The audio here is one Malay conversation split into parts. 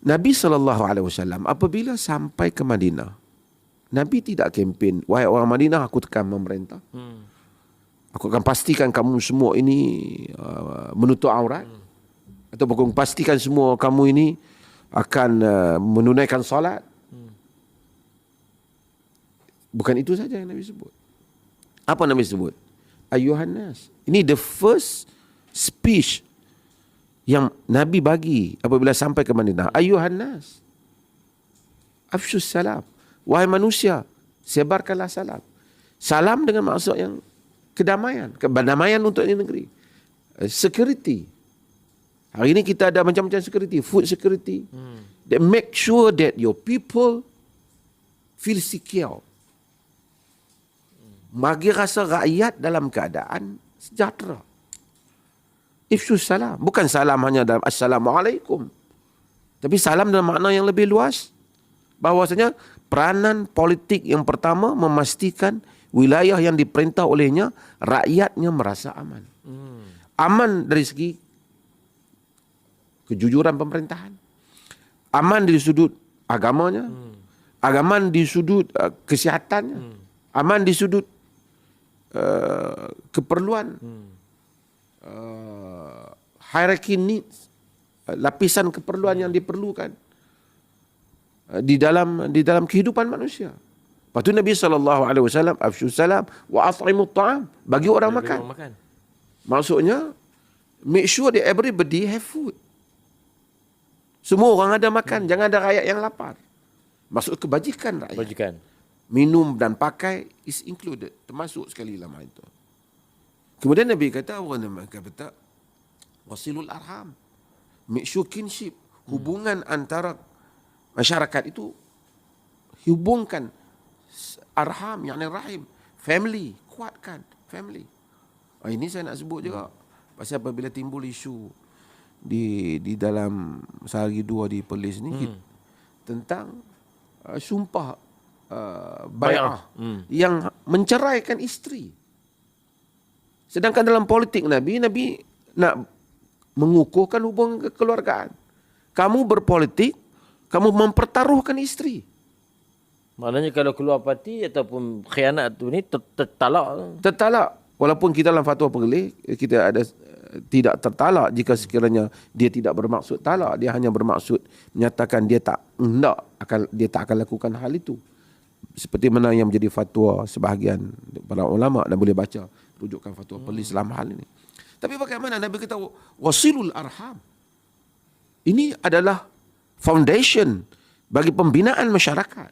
Nabi SAW apabila sampai ke Madinah, Nabi tidak kempen, wahai orang Madinah aku tekan memerintah. Hmm. Aku akan pastikan kamu semua ini uh, menutup aurat. Hmm. Atau aku pastikan semua kamu ini akan uh, menunaikan solat. Hmm. Bukan itu saja yang Nabi sebut. Apa Nabi sebut? Ayuhan nas. Ini the first speech yang Nabi bagi apabila sampai ke Madinah. Ayuhan nas. Afshus salam. Wahai manusia, sebarkanlah salam. Salam dengan maksud yang kedamaian. Kedamaian untuk negeri. Eh, security. Hari ini kita ada macam-macam security. Food security. Hmm. That make sure that your people feel secure. Bagi rasa rakyat dalam keadaan sejahtera. Ifshu salam. Bukan salam hanya dalam Assalamualaikum. Tapi salam dalam makna yang lebih luas. Bahawasanya peranan politik yang pertama memastikan wilayah yang diperintah olehnya rakyatnya merasa aman. Hmm. Aman dari segi kejujuran pemerintahan. Aman dari sudut agamanya. Hmm. Aman di sudut uh, kesihatannya. Hmm. Aman di sudut uh, keperluan. Hmm. Uh, hierarchy needs. Uh, lapisan keperluan yang diperlukan. Eh, di dalam di dalam kehidupan manusia. Lepas tu Nabi sallallahu alaihi wasallam afshu salam wa at'imu ta'am bagi orang makan. makan. Maksudnya make sure that everybody have food. Semua orang ada makan, hmm. jangan ada rakyat yang lapar. Maksud kebajikan rakyat. Kebajikan. Minum dan pakai is included, termasuk sekali dalam hal itu. Kemudian Nabi kata orang nama kata wasilul arham. Make sure kinship, hubungan hmm. antara masyarakat itu hubungkan arham yang rahim family kuatkan family oh, ini saya nak sebut juga pasal apabila timbul isu di di dalam sehari dua di polis ni hmm. tentang uh, sumpah uh, bayar hmm. yang menceraikan isteri sedangkan dalam politik nabi nabi nak mengukuhkan hubungan kekeluargaan kamu berpolitik kamu mempertaruhkan isteri. Maknanya kalau keluar parti ataupun khianat tu ni tertalak. Tertalak. Walaupun kita dalam fatwa pengelih, kita ada tidak tertalak jika sekiranya dia tidak bermaksud talak. Dia hanya bermaksud menyatakan dia tak hendak akan dia tak akan lakukan hal itu. Seperti mana yang menjadi fatwa sebahagian para ulama dan boleh baca rujukan fatwa hmm. polis dalam hal ini. Tapi bagaimana Nabi kita wasilul arham. Ini adalah foundation bagi pembinaan masyarakat.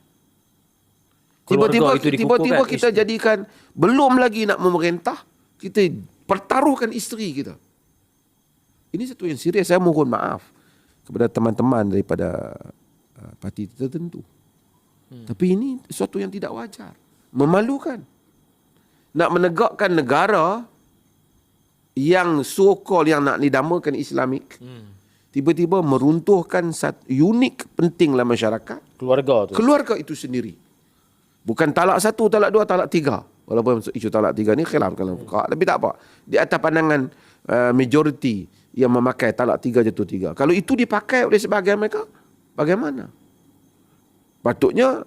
Tiba-tiba tiba-tiba kita isteri. jadikan belum lagi nak memerintah, kita pertaruhkan isteri kita. Ini satu yang serius. Saya mohon maaf kepada teman-teman daripada uh, parti tertentu. Hmm. Tapi ini sesuatu yang tidak wajar. Memalukan. Nak menegakkan negara yang so-called yang nak didamakan Islamik. Hmm tiba-tiba meruntuhkan satu unik penting dalam masyarakat. Keluarga tu. Keluarga itu sendiri. Bukan talak satu, talak dua, talak tiga. Walaupun isu talak tiga ni khilaf kalau hmm. Tapi tak apa. Di atas pandangan uh, majoriti yang memakai talak tiga jatuh tiga. Kalau itu dipakai oleh sebahagian mereka, bagaimana? Patutnya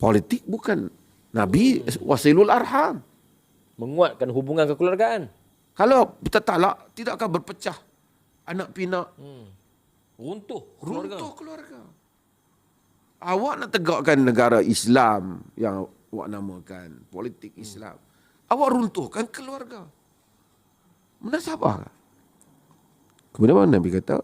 politik bukan Nabi hmm. wasilul arham. Menguatkan hubungan kekeluargaan. Kalau kita talak, tidak akan berpecah anak pinak. Hmm. Runtuh keluarga. Runtuh keluarga. Awak nak tegakkan negara Islam yang awak namakan politik hmm. Islam. Hmm. Awak runtuhkan keluarga. Menasabah. Kemudian Nabi kata,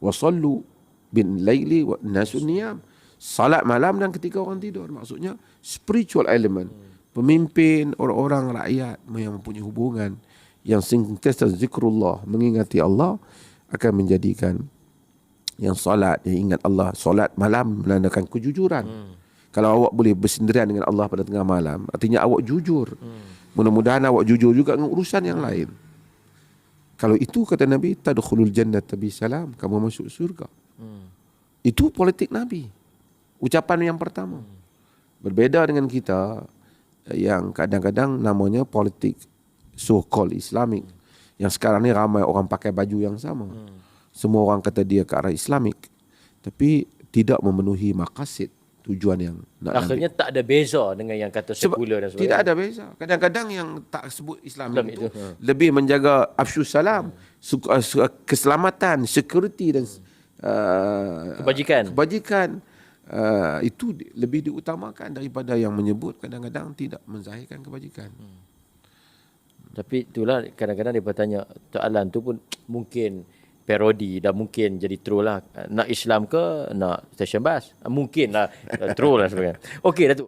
wasallu bin laili wa nasun niyam. Salat malam dan ketika orang tidur. Maksudnya spiritual element. Hmm. Pemimpin orang-orang rakyat yang mempunyai hubungan yang sentiasa zikrullah mengingati Allah akan menjadikan yang solat yang ingat Allah solat malam menandakan kejujuran hmm. kalau awak boleh bersendirian dengan Allah pada tengah malam artinya awak jujur hmm. mudah-mudahan awak jujur juga dengan urusan yang lain kalau itu kata Nabi tadkhulul jannata bi salam kamu masuk surga hmm. itu politik Nabi ucapan yang pertama hmm. berbeda dengan kita yang kadang-kadang namanya politik so called islamic hmm yang sekarang ni ramai orang pakai baju yang sama. Hmm. Semua orang kata dia ke arah Islamik. tapi tidak memenuhi makasid tujuan yang nak Akhirnya tak ada beza dengan yang kata sekular dan sebagainya. tidak ada beza. Kadang-kadang yang tak sebut Islam, Islam itu, itu, ha. lebih menjaga afsyus salam, uh, su- keselamatan, security dan uh, Kebajikan. Kebajikan uh, itu lebih diutamakan daripada yang menyebut kadang-kadang tidak menzahirkan kebajikan. Tapi itulah kadang-kadang dia bertanya soalan tu pun mungkin parodi dan mungkin jadi troll lah. Nak Islam ke nak stesen bas? Mungkin lah troll lah sebenarnya. Okey Datuk.